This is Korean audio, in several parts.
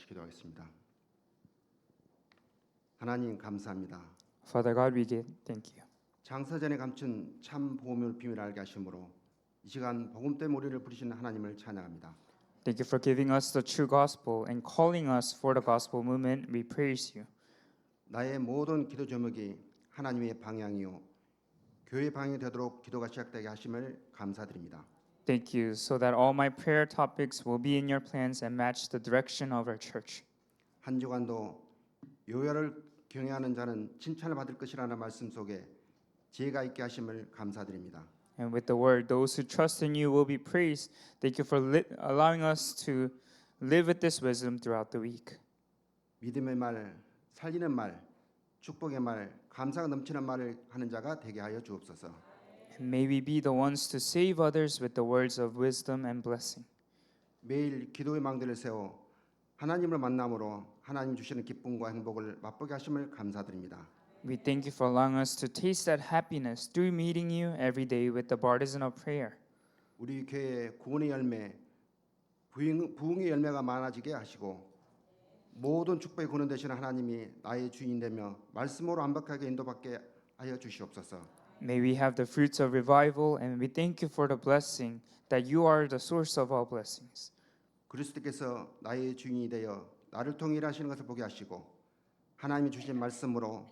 같이 기도하겠습니다. 하나님 감사합니다. Father God, we give thank you. 장서전에 감춘 참 복음을 비밀 알게 하심으로 이 시간 복음 때문에 우리를 부르신 하나님을 찬양합니다. Thank you for giving us the true gospel and calling us for the gospel movement. We praise you. 나의 모든 기도 제목이 하나님의 방향이요 교회 방향이 되도록 기도가 시작되게 하심을 감사드립니다. Thank you so that all my prayer topics will be in your plans and match the direction of our church. 한 주간도 요야를 경외하는 자는 칭찬을 받을 것이라는 말씀 속에 지혜가 있게 하심을 감사드립니다. And with the word, those who trust in you will be praised. Thank you for li- allowing us to live with this wisdom throughout the week. 믿음의 말, 살리는 말, 축복의 말, 감사가 넘치는 말을 하는 자가 되게 하여 주옵소서. And may we be the ones to save others with the words of wisdom and blessing. 매일 기도의 망대를 세워 하나님을 만남으로 하나님 주시는 기쁨과 행복을 맛보게 하심을 감사드립니다. We thank you for allowing us to taste that happiness through meeting you every day with the partisan of prayer. 우리 교회에 구원의 열매, 부흥, 부흥의 열매가 많아지게 하시고 모든 축복의 근원 되시는 하나님이 나의 주인 되며 말씀으로 완벽하게 인도받게 하여 주시옵소서. May we have the fruits of revival, and we thank you for the blessing that you are the source of all blessings. 그리스도께서 나의 주인이 되어 나를 통해 일하시는 것을 보게 하시고 하나님이 주신 말씀으로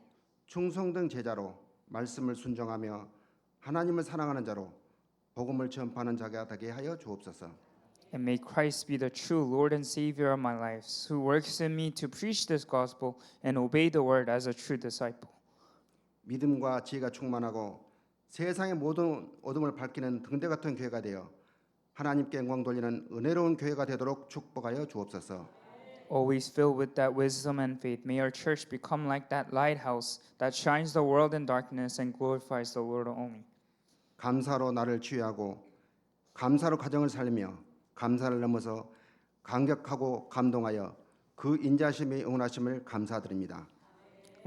충성된 제자로 말씀을 순종하며 하나님을 사랑하는 자로 복음을 전파하는 자가 되게 하여 주옵소서. And may Christ be the true Lord and Savior of my life, who works in me to preach this gospel and obey the word as a true disciple. 믿음과 지혜가 충만하고 세상의 모든 어둠을 밝히는 등대 같은 교회가 되어 하나님께 영광 돌리는 은혜로운 교회가 되도록 축복하여 주옵소서. Always filled with that wisdom and faith, may our church become like that lighthouse that shines the world in darkness and glorifies the Lord only. 감사로 나를 치유하고 감사로 가정을 살리며 감사를 넘어서 감격하고 감동하여 그 인자심의 응원하심을 감사드립니다.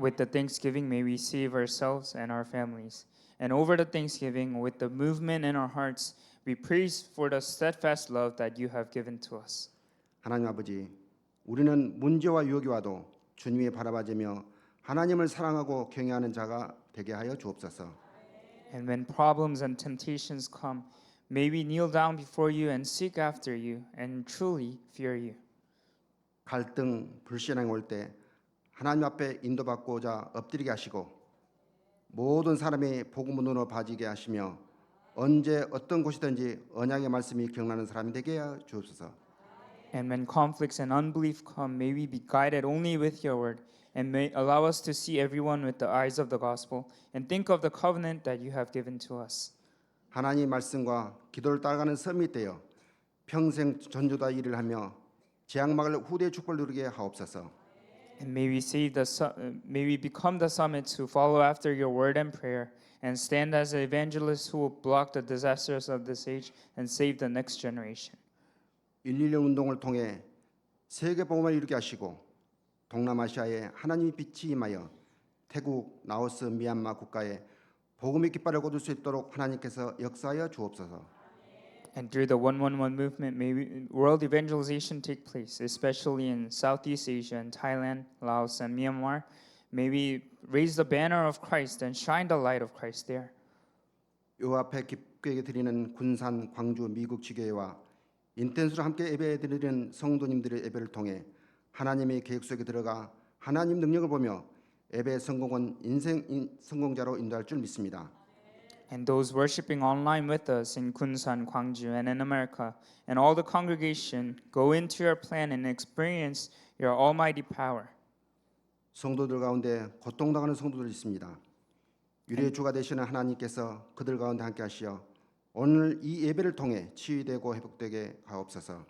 With the thanksgiving, may we save ourselves and our families. And over the thanksgiving, with the movement in our hearts, we praise for the steadfast love that you have given to us. 하나님 아버지, 우리는 문제와 유혹이 와도 주님이 바라봐주며 하나님을 사랑하고 경외하는 자가 되게 하여 주옵소서. And when problems and temptations come, may we kneel down before you and seek after you and truly fear you. 갈등, 불신앙이 올 때 하나님 앞에 인도받고자 엎드리게 하시고 모든 사람이 복음의 눈으로 봐지게 하시며 언제 어떤 곳이든지 언약의 말씀이 기억나는 사람이 되게 하여 주옵소서. And when conflicts and unbelief come, may we be guided only with your word and may allow us to see everyone with the eyes of the gospel and think of the covenant that you have given to us. 하나님 말씀과 기도를 따라가는 섬이 되어 평생 전주다 일을 하며 재앙막을 후대의 축복을 누리게 하옵소서. And may we save the uh, may we become the summits who follow after your word and prayer and stand as evangelists who will block the disasters of this age and save the next generation. 111 운동을 통해 세계 복음을 이루게 하시고 동남아시아에 하나님의 빛이 임하여 태국, 라오스, 미얀마 국가에 복음의 깃발을 꽂을 수 있도록 하나님께서 역사하여 주옵소서. And through the 111 movement, may world evangelization take place, especially in Southeast Asia and Thailand, Laos, and Myanmar. May we raise the banner of Christ and shine the light of Christ there. 요 앞에 기쁘게 드리는 군산, 광주, 미국 지교회와 인텐스로 함께 예배 드리는 성도님들의 예배를 통해 하나님의 계획 속에 들어가 하나님 능력을 보며 예배 성공은 인생 인- 성공자로 인도할 줄 믿습니다. And those worshiping online with us in Kunsan, Gwangju, and in America, and all the congregation, go into your plan and experience your almighty power. 성도들 가운데 고통당하는 성도들 있습니다. 유리의 주가 되시는 하나님께서 그들 가운데 함께 하시어 오늘 이 예배를 통해 치유되고 회복되게 하옵소서.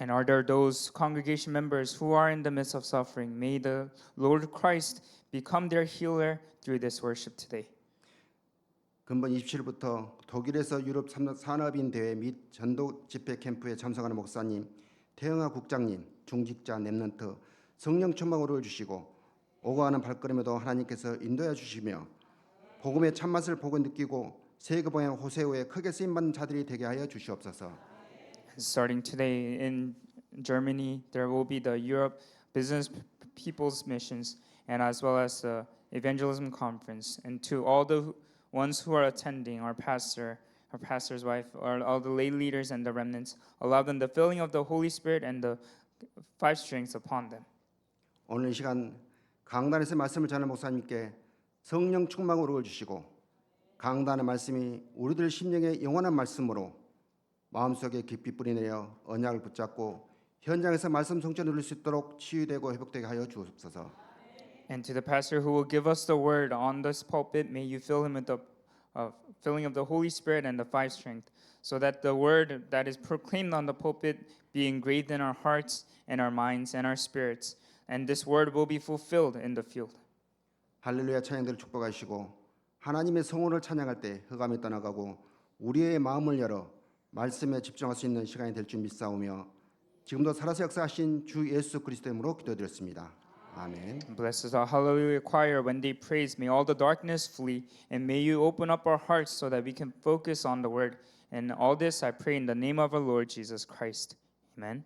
And are there those congregation members who are in the midst of suffering? May the Lord Christ become their healer through this worship today. 근본 27일부터 독일에서 유럽 산업- 산업인 대회 및 전도 집회 캠프에 참석하는 목사님, 태영아 국장님, 중직자 랩런트 성령 충만으로 주시고 오고 가는 발걸음에도 하나님께서 인도해 주시며 복음의 참맛을 보고 느끼고 세계 방향 호세오에 크게 쓰임 받는 자들이 되게 하여 주시옵소서. Starting today in Germany. There will be the Europe Business People's Missions, and as well as the Evangelism Conference. And to all the ones who are attending, our pastor, our pastor's wife, or all the lay leaders and the remnants, allow them the filling of the Holy Spirit and the five strengths upon them. 오늘 이 시간 강단에서 말씀을 전하는 목사님께 성령 충만으로 주시고 강단의 말씀이 우리들 심령의 영원한 말씀으로 마음속에 깊이 뿌리내려 언약을 붙잡고 현장에서 말씀 성취를 누릴 수 있도록 치유되고 회복되게 하여 주옵소서. And to the pastor who will give us the word on this pulpit, may you fill him with the uh, filling of the Holy Spirit and the five strength, so that the word that is proclaimed on the pulpit be engraved in our hearts and our minds and our spirits, and this word will be fulfilled in the field. 할렐루야 찬양들을 축복하시고 하나님의 성원을 찬양할 때 흑암이 떠나가고 우리의 마음을 열어 말씀에 집중할 수 있는 시간이 될 줄 믿사오며 지금도 살아서 역사하신 주 예수 그리스도 이름으로 기도드렸습니다. 아멘. Bless us, our hallelujah choir. When they praise, may all the darkness flee, and may you open up our hearts so that we can focus on the word. And all this I pray in the name of our Lord Jesus Christ. Amen.